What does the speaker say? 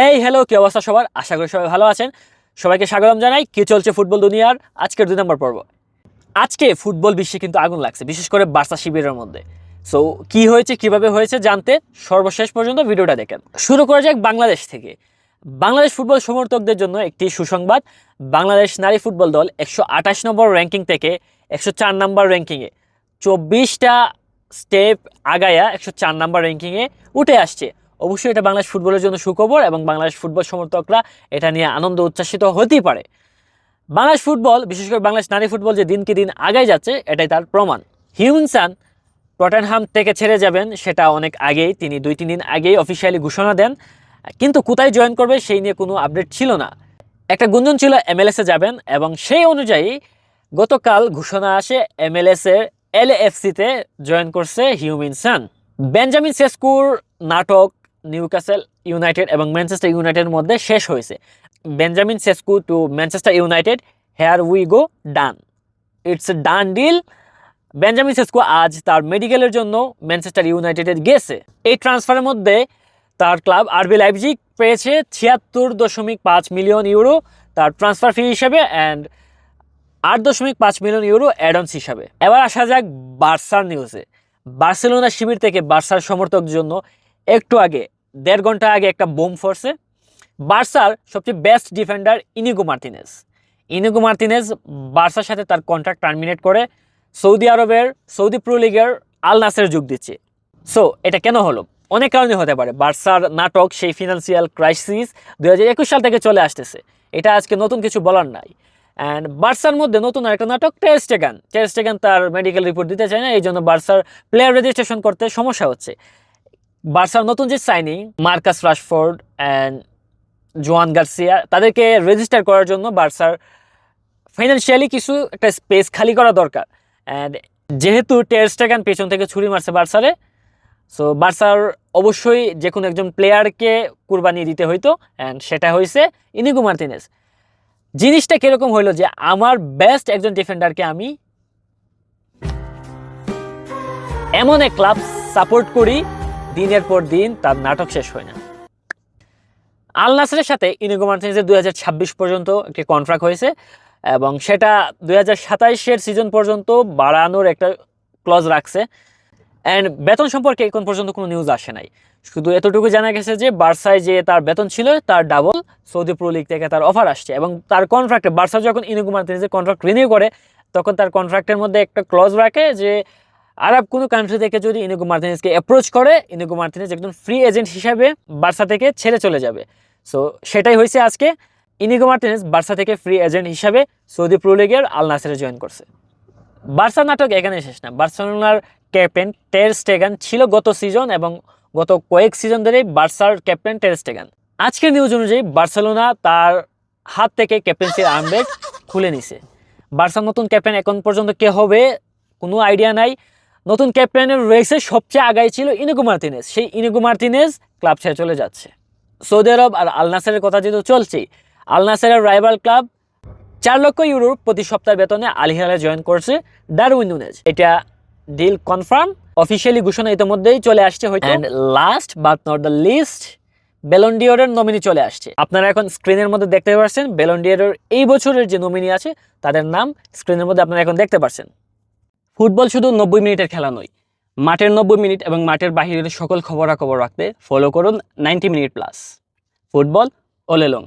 Hey hello কি অবস্থা সবার? আশা করি সবাই ভালো আছেন। সবাইকে স্বাগতম জানাই। কি চলছে ফুটবল দুনিয়ার? আজকের দুই নম্বর পর্ব। আজকে ফুটবল বিশ্বে কিন্তু আগুন লাগছে, বিশেষ করে বার্সা শিবিরের মধ্যে। সো কি হয়েছে, কীভাবে হয়েছে জানতে সর্বশেষ পর্যন্ত ভিডিওটা দেখেন। শুরু করা যাক বাংলাদেশ থেকে। বাংলাদেশ ফুটবল সমর্থকদের জন্য একটি সুসংবাদ। বাংলাদেশ নারী ফুটবল দল একশো আঠাশ নম্বর র্যাঙ্কিং থেকে একশো চার নম্বর র্যাঙ্কিংয়ে চব্বিশটা স্টেপ আগায়া একশো চার নম্বর র্যাঙ্কিংয়ে উঠে আসছে। অবশ্যই এটা বাংলাদেশ ফুটবলের জন্য সুখবর এবং বাংলাদেশ ফুটবল সমর্থকরা এটা নিয়ে আনন্দ উচ্ছ্বাসিত হতেই পারে। বাংলাদেশ ফুটবল, বিশেষ করে বাংলাদেশ নারী ফুটবল যে দিনকে দিন আগায় যাচ্ছে, এটাই তার প্রমাণ। হিউনসান টটেনহাম থেকে ছেড়ে যাবেন, সেটা অনেক আগেই, তিনি দুই, তিন দিন আগেই অফিসিয়ালি ঘোষণা দেন। কিন্তু কোথায় জয়েন করবে, সেই নিয়ে কোনো আপডেট ছিল না। একটা গুঞ্জন ছিল এমএলএসে যাবেন এবং সেই অনুযায়ী গতকাল ঘোষণা আসে এমএলএস এর এলএফসিতে জয়েন করছে হিউমিন সান। বেঞ্জামিন সেস্কুর নাটক নিউক্যাসেল ইউনাইটেড এবং ম্যানচেস্টার ইউনাইটেডের মধ্যে শেষ হয়েছে। Benjamin Sesko to Manchester United, here we go, done. It's done deal Benjamin Sesko আজ তার মেডিকেলের জন্য ম্যানচেস্টার ইউনাইটেডে গেছে। এই ট্রান্সফারের মধ্যে তার ক্লাব আরবি লাইপজিগ পেয়েছে ছিয়াত্তর দশমিক পাঁচ মিলিয়ন ইউরো তার ট্রান্সফার ফি হিসেবে অ্যান্ড আট দশমিক পাঁচ মিলিয়ন ইউরো অ্যাডন্স হিসাবে। এবার আসা যাক বার্সার নিউজে বার্সেলোনা শিবির থেকে বার্সার সমর্থকদের জন্য একটু আগে, দেড় ঘণ্টা আগে একটা বোম ফোর্সে বার্সার সবচেয়ে best defender Inigo Martinez Inigo Martinez বার্সার সাথে তার কন্ট্রাক্ট টার্মিনেট করে সৌদি আরবের, সৌদি প্রো লিগের আল নাসের যোগ দিচ্ছে। সো এটা কেন হলো? অনেক কারণে হতে পারে। বার্সার নাটক, সেই ফিনান্সিয়াল ক্রাইসিস দুই হাজার একুশ সাল থেকে চলে আসতেছে। এটা আজকে নতুন কিছু বলার নাই। অ্যান্ড বার্সার মধ্যে নতুন আরেকটা নাটক টেস্টেগান টেস্টেগান তার মেডিকেল রিপোর্ট দিতে চায় না এই জন্য বার্সার প্লেয়ার রেজিস্ট্রেশন করতে সমস্যা হচ্ছে। বার্সার নতুন যে signing Marcus Rashford and Joan Garcia, তাদেরকে রেজিস্টার করার জন্য বার্সার ফাইন্যান্সিয়ালি কিছু একটা স্পেস খালি করা দরকার। অ্যান্ড যেহেতু টেস্টেগান পেছন থেকে ছুরি মারছে বার্সারে সো বার্সার অবশ্যই যে কোনো একজন প্লেয়ারকে কুরবানি দিতে হইতো। অ্যান্ড সেটা হয়েছে ইনিগো মার্টিনেস জিনিসটা কীরকম হইল যে আমার বেস্ট একজন ডিফেন্ডারকে আমি এমন এক ক্লাব সাপোর্ট করি দিনের পর দিন তার নাটক শেষ হয় না। আল নাসরের সাথে ইনিগো মার্টিনেজের দুই পর্যন্ত একটি কন্ট্রাক্ট হয়েছে এবং সেটা দুই হাজার সিজন পর্যন্ত বাড়ানোর একটা ক্লজ রাখছে। অ্যান্ড বেতন সম্পর্কে এখন পর্যন্ত কোনো নিউজ আসে নাই। শুধু এতটুকু জানা গেছে যে বার্সায় যে তার বেতন ছিল, তার ডাবল সৌদি প্রো লিগ থেকে তার অফার আসছে এবং তার কন্ট্রাক্টে বার্সা যখন ইনিগো মার্টিনেজের কন্ট্রাক্ট রিনিউ করে, তখন তার কন্ট্রাক্টের মধ্যে একটা ক্লজ রাখে যে আরব কোনো কান্ট্রি থেকে যদি ইনিগো মার্টিনেজকে অ্যাপ্রোচ করে ইনিগো মার্টিনেজ একজন ফ্রি এজেন্ট হিসাবে বার্সা থেকে ছেড়ে চলে যাবে। সো সেটাই হয়েছে আজকে। ইনিগো মার্টিনেজ বার্সা থেকে ফ্রি এজেন্ট হিসাবে সৌদি প্রো লিগের আল নাসেরে জয়েন করছে। বার্সা নাটক এখানে শেষ না। বার্সেলোনার ক্যাপ্টেন টের স্টেগান ছিল গত সিজন এবং গত কয়েক সিজন ধরেই বার্সার ক্যাপ্টেন টের স্টেগান আজকের নিউজ অনুযায়ী বার্সেলোনা তার হাত থেকে ক্যাপ্টেন্সির আর্মবেড খুলে নিছে। বার্সার নতুন ক্যাপ্টেন এখন পর্যন্ত কে হবে কোনো আইডিয়া নাই। নতুন ক্যাপ্টেনের রেসে সবচেয়ে আগাই ছিল ইনিগো মার্টিনেজ সেই ইনিগো মার্টিনেজ ক্লাব ছেড়ে চলে যাচ্ছে। সৌদি আরব আর আল নাসেরের কথা যেহেতু চলছেই, আল নাসেরের রাইভাল ক্লাব চার লক্ষ ইউরোর প্রতি সপ্তাহ বেতনে আল জয়েন করছে ডারউইন নুনেজ। এটা ডিল কনফার্ম অফিসিয়ালি ঘোষণা ইতিমধ্যেই চলে আসছে হয়তো। And last but not the least বেলন্ডিওরের nominee চলে আসছে। আপনারা এখন স্ক্রিনের মধ্যে দেখতে পাচ্ছেন বেলন্ডিওরের এই বছরের যে নমিনি আছে, তাদের নাম স্ক্রিনের মধ্যে আপনারা এখন দেখতে পাচ্ছেন। ফুটবল শুধু নব্বই মিনিটের খেলা নয়, মাঠের নব্বই মিনিট এবং মাঠের বাহিরের সকল খবরাখবর রাখতে ফলো করুন নাইনটি মিনিট প্লাস ফুটবল ওলেলং